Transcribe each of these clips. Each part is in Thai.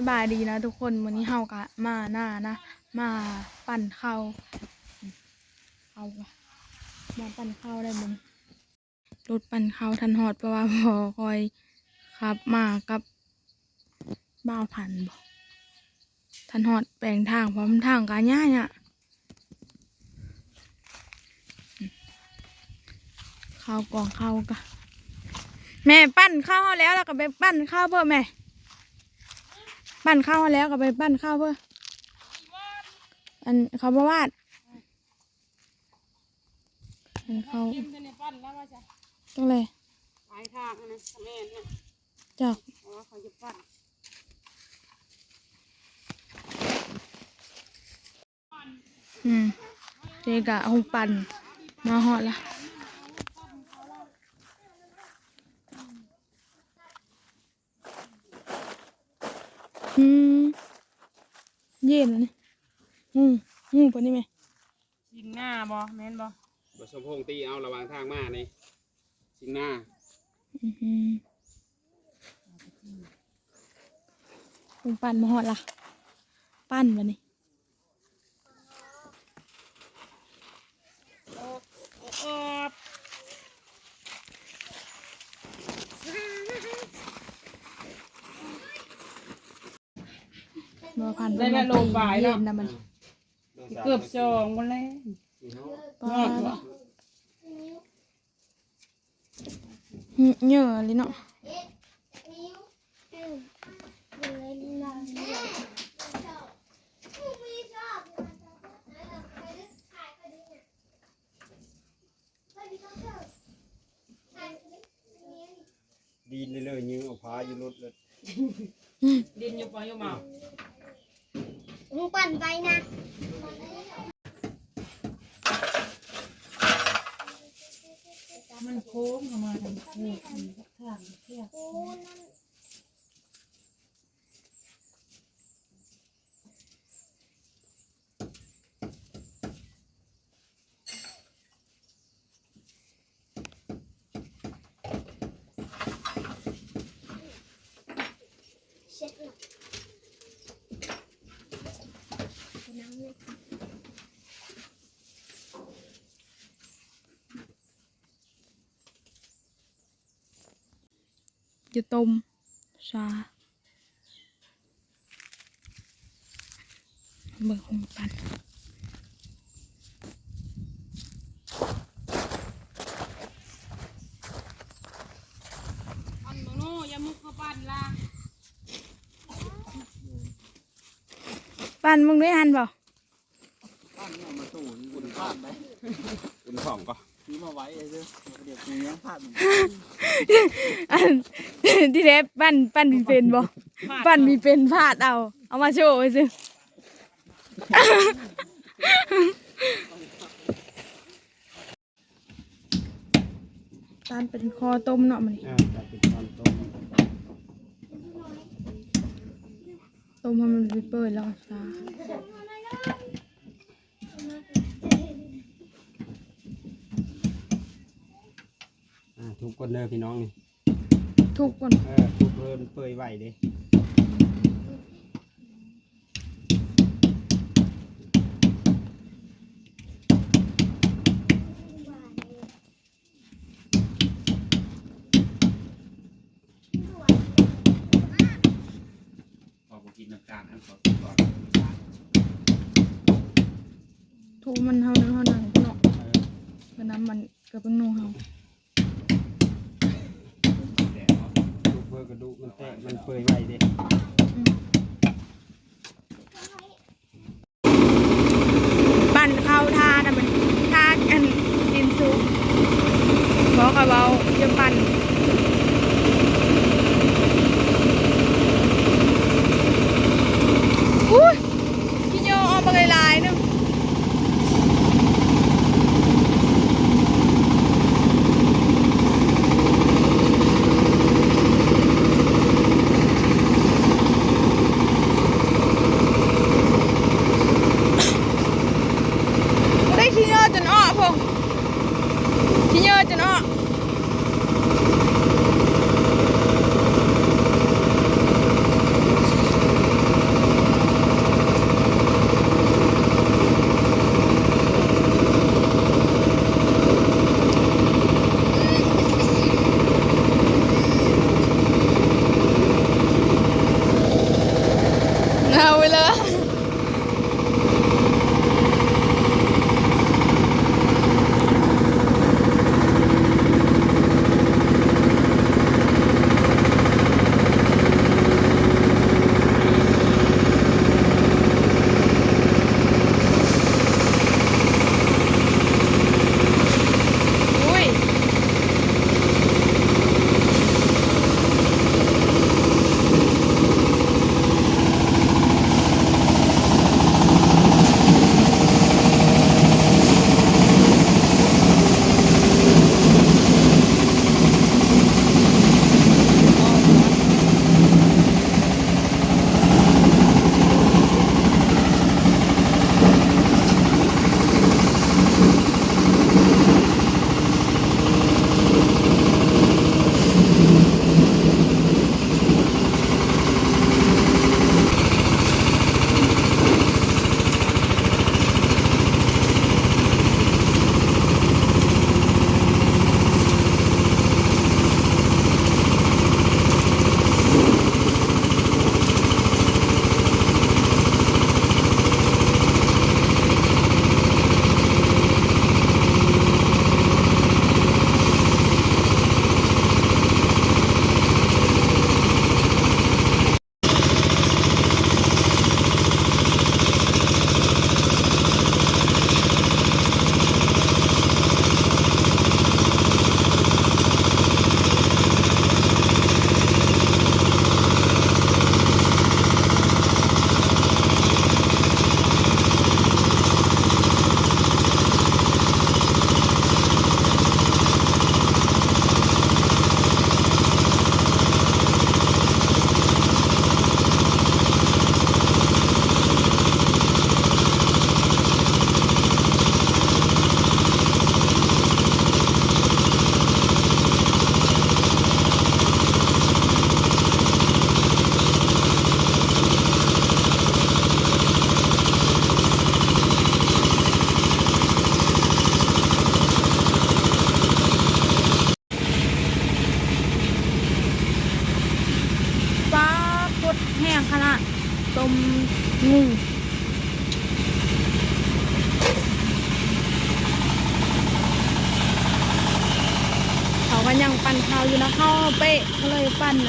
สบายดีนะทุกคนวันนี้เฮากะมาหน้านะ มาปั่นข้าวเอาวะมาปั่นข้าวได้มึงรถปั่นข้าวทันหอดเพราะว่าพอคอยขับมากับบ้าวทันบทันหอดแปลงทางพราะมันทางกาย่าเนี่ยข้าวกองข้าวกะแม่ปั้นข้าวแล้วแล้วก็ไปปั้นข้าวเพิ่มแม่ ปั้นข้าวแล้วก็ไปปั้นข้าวเพื่ออันเขาบอกวาดอันเขากินจะในปั้นแล้วว่าจะต้องเลยหลายทางนะแม่เนี่ยจากเพราะว่าเขาจะปั้นอืมเจกะหงปั่นมาหอดละ อืมเย็นนี่อืมอืมปะนี่ไหมชิงหน้าบ่แม่นบ่บสมพงษ์ตีเอาระหวางทางมานี่สิงหน้าอืมหงปั่นมาหอดละปั้นปะนี่โอบ โอบมาพันเป็นมาตีเย็นนะมันเกือบสองหมดแล้วปลาเหนื่อยเลยเนาะดีนเลยๆยิงเอาพาอยู่รถเลยดินอยู่ปออยู่เมา มึงปั่นไปนะมันโค้งเข้ามาทางโค้งทางทางเที่ยกูนั่น เช็ดหน่อยน้ำเลย จะต้มชาเบิกหงปันปั้นโนโน่อย่ามุกเข้าปั้ นล่ะปันมึงด้วยหันเปล่าอุ่นของก็ซื้อมาไว้เด้อเดี๋ยวกูยังพลาดอันที่แรกปั้นปั้นมีเป็นบ่ปั้นมีเป็นพลาดเอา เอามาโชว์ไว้สิตานเป็นคอต้มเนาะมันนี่อ่าจะเป็นตอนต้มต้มให้มันเปื่อยๆแล้วก็ชา อ่าทุกคนเด้อพี่น้องนี่ทุกคนเออทุกเพิ่นเปื่อยไหวเด้พอบ่กินน้ำตาลอันก่อนก่อนทุกมันเท่านั้นเท่านั้นเนาะเออ เพราะน้ำมันกระเบื้องนูเฮา แต่เนาะทุ กระดูกมันแตกมันเปื่อยไหวเด้ปั่น How will I?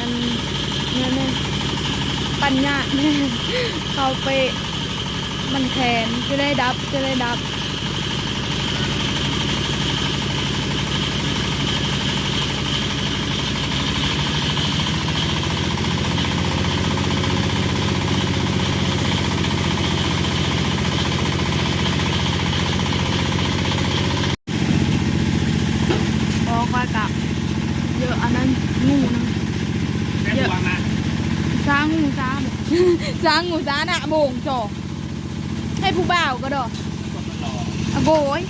อันนี่นี่ปัญญาเขาไปมันแทนจะได้ดับจะได้ดับ Giang ngủ giá nạ bổng trò. Hay phú bảo cơ đồ À bố ấy.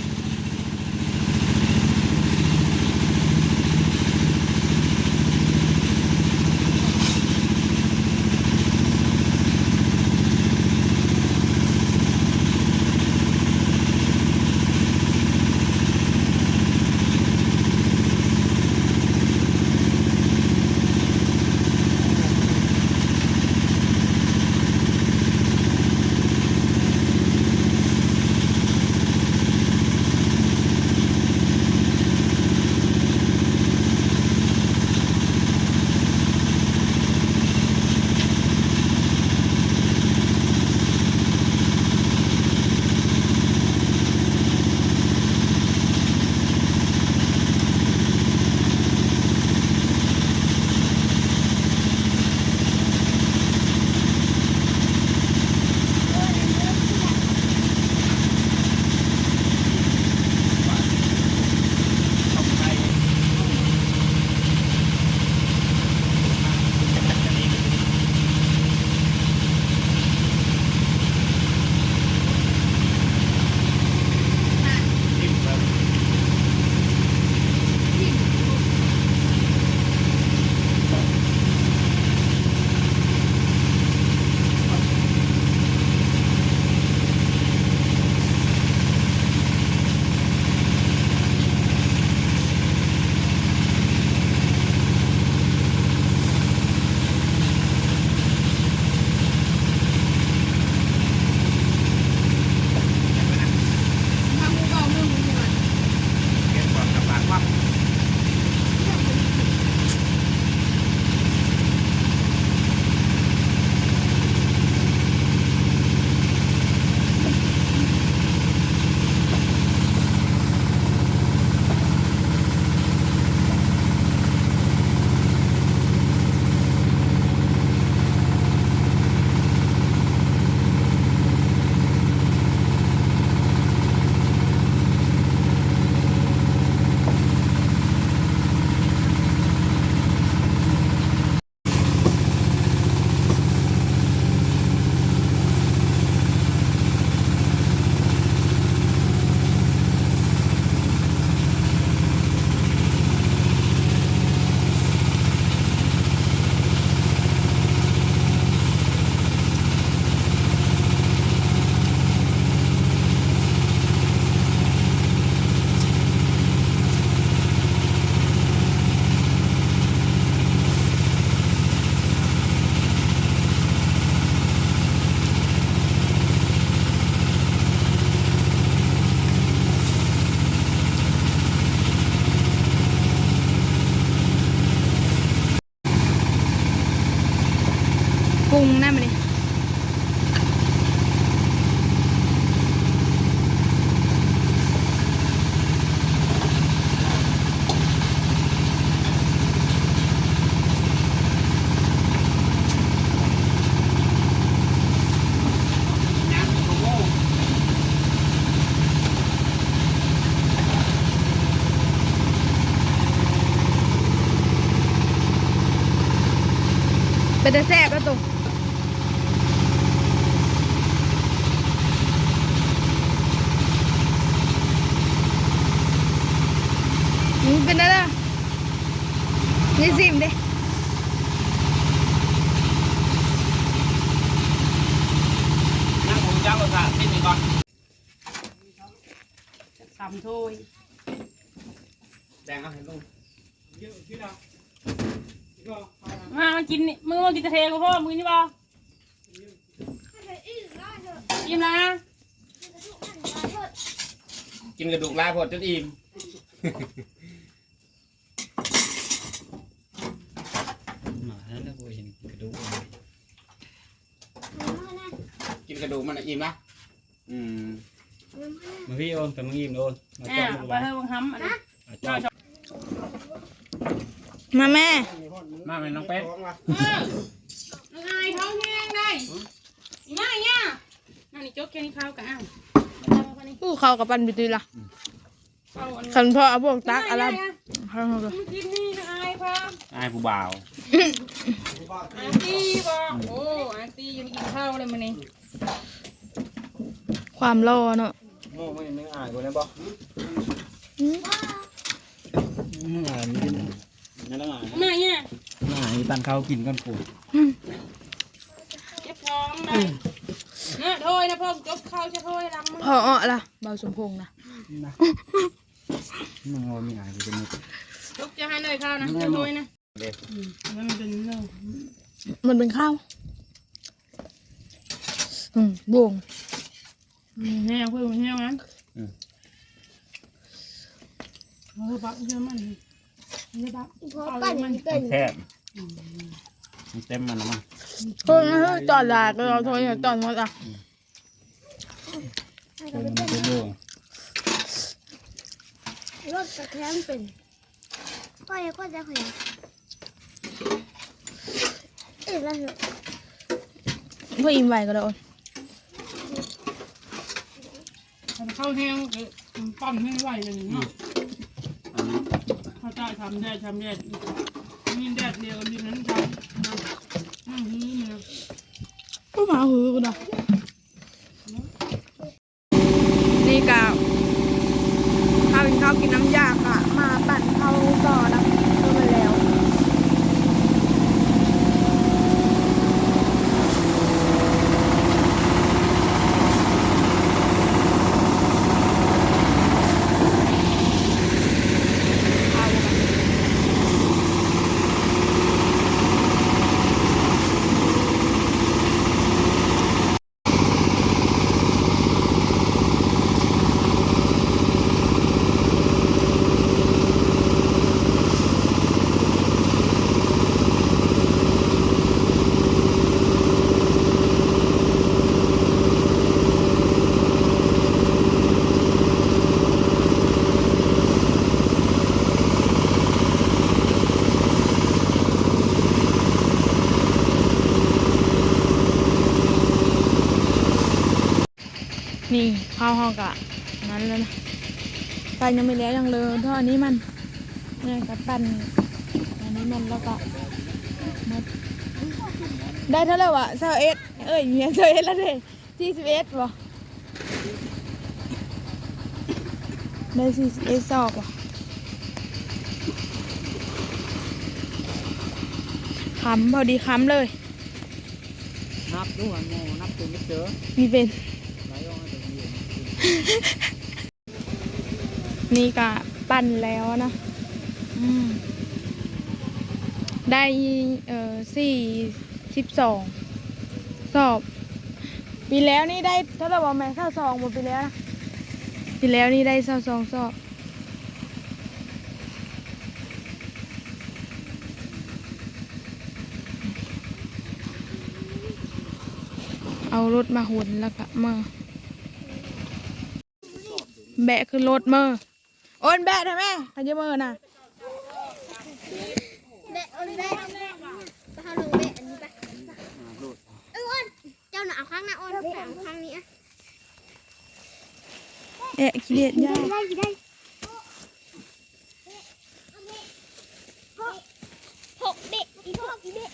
เป็นแต่แซ่บแล้วตุกอืมเป็นอะไรล่ะนี่ซิมดินั่งผมจ้างรถค่ะนิดหนึงก่อนสามถ้วยแดงเอาให้ลุงเยอะพี่ดาวก็ มามา กินนี่มือมากินตะเทกับพ่อมือนี่บ่อิ่มแล้วนะกินกระดูกลายพอดจนอิ่มหมานั่นนะกูเห็นกระดูกกินกระดูกมันน่ะอิ่มนะอืมมาพี่โอนแต่มึงยิ้มโอนมาแอจ้องบดูไปไว้เฮ้ยบังคับอันนี้ มาจ้อง มาแม่ มาไหมน้องเป็ด เออยังไงท้องแห้งได้อีมาอีเนี่ยนั่นนี่จกแค่นี้ข้าวกันอ้าวมาทำกันนี่ผู้เขากับปันบิตีละเอาอันนี้คันพ่อเอาพวกตักอะไรง่ายๆเขาเขาก็มึงกินนี่นะอายพ่ออายผู้บ่าว อาร์ตี้บอกโอ้อาร์ตี้ยังไม่กินข้าวเลยมันนี่ความรอเนาะโม่ไม่ไม่อ่านกูนะบอกอืมมึงอ่านนี่ ดินั่นอ่านมาเนี่ยอ่านตันเขากินกันปูเก็บท้องเลยเนี่ยโทยนะพ่อจกข้าวจะโทยรังมึงพ่ออ้อล่ะเบาสมพงษ์นะนะมึงเอามีอ่านกูจะมีจกจะให้เลยข้าวนะจะโทยนะเด็กอืมมันเป็นเรื่องมันเป็นข้าวอืมบ่งอืมแห้งเพื่อนมันแห้งงั้นเออบักเยอะมัน เยอะบักพอปั่นเกินแคบมันเต็มมันแล้วมั้งโทษนะเฮ้ยจอดลาก็เราโทษอย่าจอดหมดอะเต็มมันเป็นโล่งรถตะแคงเป็นก็ยังก็จะขยันเอ๊ะแล้วเหรอเพื่ออิ่มไหวก็ได้โอนข้าแห้งปั้นให้ไหวเลยเนาะ ข้าวใต้ทำได้ทำได้มีแดดเดียวมีนั้นทำนั่งหื้อเนี่ยก็มาหือกูนะนี่กาวข้าวกินข้าวกินน้ำยากอะ มาปั่นข้าวต่อนะก็มาแล้ว นี่ข้าวหอกอะนั้นแล้วนะปั่นยังไม่แล้วยังเลยเพราะอันนี้มันเนี่ยกับปั่นอันนี้มันแล้วก็หมดได้เท่าไหร่วะเซเอสเอ้ยเมียเซเอสแล้วเด้ที่สิบเอสวะได้สี่สิบเอสซอกวะคำพอดีคำเลย นับด้วยโม่นับตัวไม่เจอมีเป็น ไหลออกมาจาก นี้นี่ก็ปั่นแล้วนะอืมได้เอ่อสี่สิบสองสอบ ปีแล้วนี่ได้เท่าไหร่วะแม่ข้าวสองหมดปีแล้วนะปีแล้วนี่ได้สาวสองสอบเอารถมาหุนแล้วก็มา แบะคือรถเมอร์โอนแบะได้ไหมใครจะเมอร์น่ะเบะอ้นเบะไปเอาลงเบะอันนี้ไปเอออ้นเจ้าหน่ะเอาข้างหน้าอ้นไปเอาข้างนี้อะเอะขี้เดียดยากได้ได้หกเบะอีกหกเบะ